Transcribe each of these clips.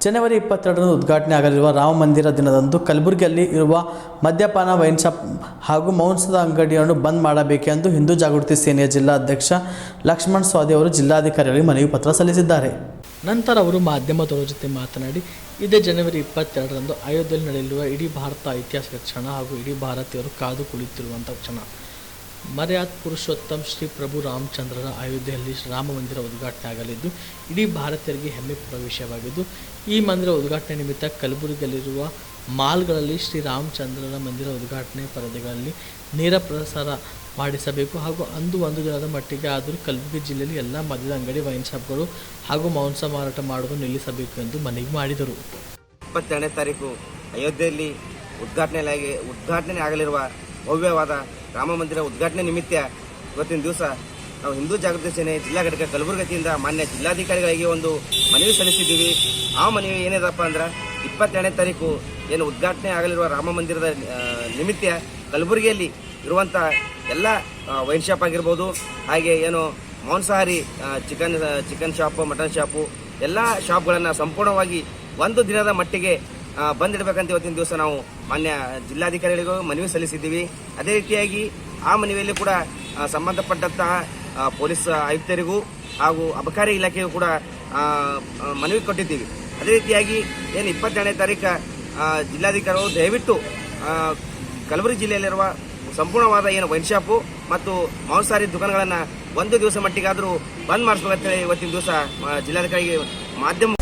ಜನವರಿ ಇಪ್ಪತ್ತೆರಡರಂದು ಉದ್ಘಾಟನೆ ಆಗಲಿರುವ ರಾಮ ಮಂದಿರ ದಿನದಂದು ಕಲಬುರಗಿಯಲ್ಲಿ ಇರುವ ಮದ್ಯಪಾನ, ವೈನ್ ಶಾಪ್ ಹಾಗೂ ಮಾಂಸದ ಅಂಗಡಿಯನ್ನು ಬಂದ್ ಮಾಡಬೇಕೆಂದು ಹಿಂದೂ ಜಾಗೃತಿ ಸೇನೆಯ ಜಿಲ್ಲಾಧ್ಯಕ್ಷ ಲಕ್ಷ್ಮಣ್ ಸ್ವಾದಿ ಅವರು ಜಿಲ್ಲಾಧಿಕಾರಿಗಳಿಗೆ ಮನವಿ ಪತ್ರ ಸಲ್ಲಿಸಿದ್ದಾರೆ. ನಂತರ ಅವರು ಮಾಧ್ಯಮದವರ ಜೊತೆ ಮಾತನಾಡಿ, ಇದೇ ಜನವರಿ ಇಪ್ಪತ್ತೆರಡರಂದು ಅಯೋಧ್ಯೆಯಲ್ಲಿ ನಡೆಯಲಿರುವ ಇಡೀ ಭಾರತ ಐತಿಹಾಸಿಕ ಕ್ಷಣ ಹಾಗೂ ಇಡೀ ಭಾರತೀಯರು ಕಾದು ಕುಳಿತಿರುವಂಥ ಕ್ಷಣ. ಮರ್ಯಾದ್ ಪುರುಷೋತ್ತಮ್ ಶ್ರೀ ಪ್ರಭು ರಾಮಚಂದ್ರನ ಅಯೋಧ್ಯೆಯಲ್ಲಿ ರಾಮ ಮಂದಿರ ಉದ್ಘಾಟನೆ ಆಗಲಿದ್ದು, ಇಡೀ ಭಾರತೀಯರಿಗೆ ಹೆಮ್ಮೆ ಪ್ರವೇಶವಾಗಿದ್ದು ಈ ಮಂದಿರ ಉದ್ಘಾಟನೆ ನಿಮಿತ್ತ ಕಲಬುರಗಿಯಲ್ಲಿರುವ ಮಾಲ್ಗಳಲ್ಲಿ ಶ್ರೀ ರಾಮಚಂದ್ರನ ಮಂದಿರ ಉದ್ಘಾಟನೆ ಪರದೆಗಳಲ್ಲಿ ನೇರ ಪ್ರಸಾರ ಮಾಡಿಸಬೇಕು ಹಾಗೂ ಅಂದು ಒಂದು ದಿನದ ಮಟ್ಟಿಗೆ ಆದರೂ ಕಲಬುರಗಿ ಜಿಲ್ಲೆಯಲ್ಲಿ ಎಲ್ಲ ಮದ್ಯದ ಅಂಗಡಿ, ವೈನ್ ಶಾಪ್ಗಳು ಹಾಗೂ ಮಾಂಸ ಮಾರಾಟ ಮಾಡುವುದು ನಿಲ್ಲಿಸಬೇಕು ಎಂದು ಮನವಿ ಮಾಡಿದರು. ಇಪ್ಪತ್ತೆರಡನೇ ತಾರೀಕು ಅಯೋಧ್ಯೆಯಲ್ಲಿ ಉದ್ಘಾಟನೆಯಾಗಿ ಉದ್ಘಾಟನೆ ಆಗಲಿರುವ ಭವ್ಯವಾದ ರಾಮ ಮಂದಿರ ಉದ್ಘಾಟನೆ ನಿಮಿತ್ತ ಇವತ್ತಿನ ದಿವಸ ನಾವು ಹಿಂದೂ ಜಾಗೃತಿ ಸೇನೆ ಜಿಲ್ಲಾ ಘಟಕ ಕಲ್ಬುರ್ಗದಿಂದ ಮಾನ್ಯ ಜಿಲ್ಲಾಧಿಕಾರಿಗಳಿಗೆ ಒಂದು ಮನವಿ ಸಲ್ಲಿಸಿದ್ದೀವಿ. ಆ ಮನವಿ ಏನಿದಪ್ಪ ಅಂದ್ರೆ ಇಪ್ಪತ್ತೆರಡನೇ ತಾರೀಕು ಏನು ಉದ್ಘಾಟನೆ ಆಗಲಿರುವ ರಾಮ ಮಂದಿರದ ನಿಮಿತ್ತ ಕಲಬುರಗಿಯಲ್ಲಿ ಇರುವಂಥ ಎಲ್ಲ ವೈನ್ ಶಾಪ್ ಆಗಿರ್ಬೋದು, ಹಾಗೆ ಏನು ಮಾಂಸಾಹಾರಿ chicken chicken shop, mutton shop, ಎಲ್ಲ ಶಾಪ್ಗಳನ್ನು ಸಂಪೂರ್ಣವಾಗಿ ಒಂದು ದಿನದ ಮಟ್ಟಿಗೆ ಬಂದಿಡಬೇಕಂತ ಇವತ್ತಿನ ದಿವಸ ನಾವು ಮಾನ್ಯ ಜಿಲ್ಲಾಧಿಕಾರಿಗಳಿಗೂ ಮನವಿ ಸಲ್ಲಿಸಿದ್ದೀವಿ. ಅದೇ ರೀತಿಯಾಗಿ ಆ ಮನವಿಯಲ್ಲಿ ಕೂಡ ಸಂಬಂಧಪಟ್ಟಂತಹ ಪೊಲೀಸ್ ಆಯುಕ್ತರಿಗೂ ಹಾಗೂ ಅಬಕಾರಿ ಇಲಾಖೆಗೂ ಕೂಡ ಮನವಿ ಕೊಟ್ಟಿದ್ದೀವಿ. ಅದೇ ರೀತಿಯಾಗಿ ಏನು ಇಪ್ಪತ್ತೆರಡನೇ ತಾರೀಕು ಜಿಲ್ಲಾಧಿಕಾರಿಗಳು ದಯವಿಟ್ಟು ಕಲಬುರಗಿ ಜಿಲ್ಲೆಯಲ್ಲಿರುವ ಸಂಪೂರ್ಣವಾದ ಏನು ವೈನ್ ಶಾಪು ಮತ್ತು ಮಾಂಸಾಹಾರಿ ದುಕಾನಗಳನ್ನು ಒಂದು ದಿವಸ ಮಟ್ಟಿಗಾದರೂ ಬಂದ್ ಮಾಡಿಸ್ಬೇಕಂತೇಳಿ ಇವತ್ತಿನ ದಿವಸ ಜಿಲ್ಲಾಧಿಕಾರಿಗೆ ಮಾಧ್ಯಮ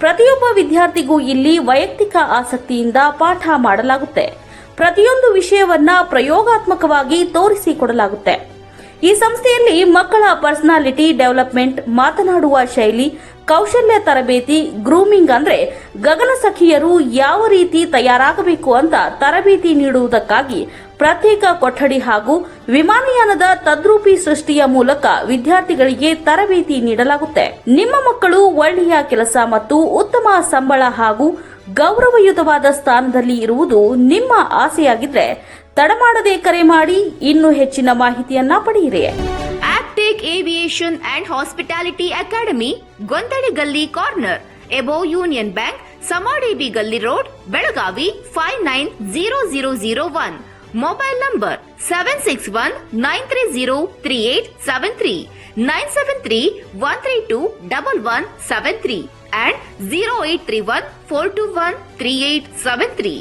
ಪ್ರತಿಯೊಬ್ಬ ವಿದ್ಯಾರ್ಥಿಗೂ ಇಲ್ಲಿ ವೈಯಕ್ತಿಕ ಆಸಕ್ತಿಯಿಂದ ಪಾಠ ಮಾಡಲಾಗುತ್ತೆ. ಪ್ರತಿಯೊಂದು ವಿಷಯವನ್ನ ಪ್ರಯೋಗಾತ್ಮಕವಾಗಿ ತೋರಿಸಿಕೊಡಲಾಗುತ್ತೆ ಈ ಸಂಸ್ಥೆಯಲ್ಲಿ ಮಕ್ಕಳ ಪರ್ಸನಾಲಿಟಿ ಡೆವಲಪ್ಮೆಂಟ್, ಮಾತನಾಡುವ ಶೈಲಿ, ಕೌಶಲ್ಯ ತರಬೇತಿ, ಗ್ರೂಮಿಂಗ್ ಅಂದ್ರೆ ಗಗನಸಖಿಯರು ಯಾವ ರೀತಿ ತಯಾರಾಗಬೇಕು ಅಂತ ತರಬೇತಿ ನೀಡುವುದಕ್ಕಾಗಿ ಪ್ರತ್ಯೇಕ ಕೊಠಡಿ ಹಾಗೂ ವಿಮಾನಯಾನದ ತದ್ರೂಪಿ ಸೃಷ್ಟಿಯ ಮೂಲಕ ವಿದ್ಯಾರ್ಥಿಗಳಿಗೆ ತರಬೇತಿ ನೀಡಲಾಗುತ್ತೆ. ನಿಮ್ಮ ಮಕ್ಕಳು ಒಳ್ಳೆಯ ಕೆಲಸ ಮತ್ತು ಉತ್ತಮ ಸಂಬಳ ಹಾಗೂ ಗೌರವಯುತವಾದ ಸ್ಥಾನದಲ್ಲಿ ಇರುವುದು ನಿಮ್ಮ ಆಸೆಯಾಗಿದ್ರೆ ತಡಮಾಡದೆ ಕರೆ ಮಾಡಿ ಇನ್ನೂ ಹೆಚ್ಚಿನ ಮಾಹಿತಿಯನ್ನ ಪಡೆಯಿರಿ. Aptech aviation and hospitality academy ಗೊಂದಡಿ ಗಲ್ಲಿ corner, above union bank Samadevi ಗಲ್ಲಿ road, Belagavi five nine zero zero zero one, mobile number seven six one nine three zero three eight seven three, nine seven three one three two double one seven three, and zero eight three one four two one three eight seven three.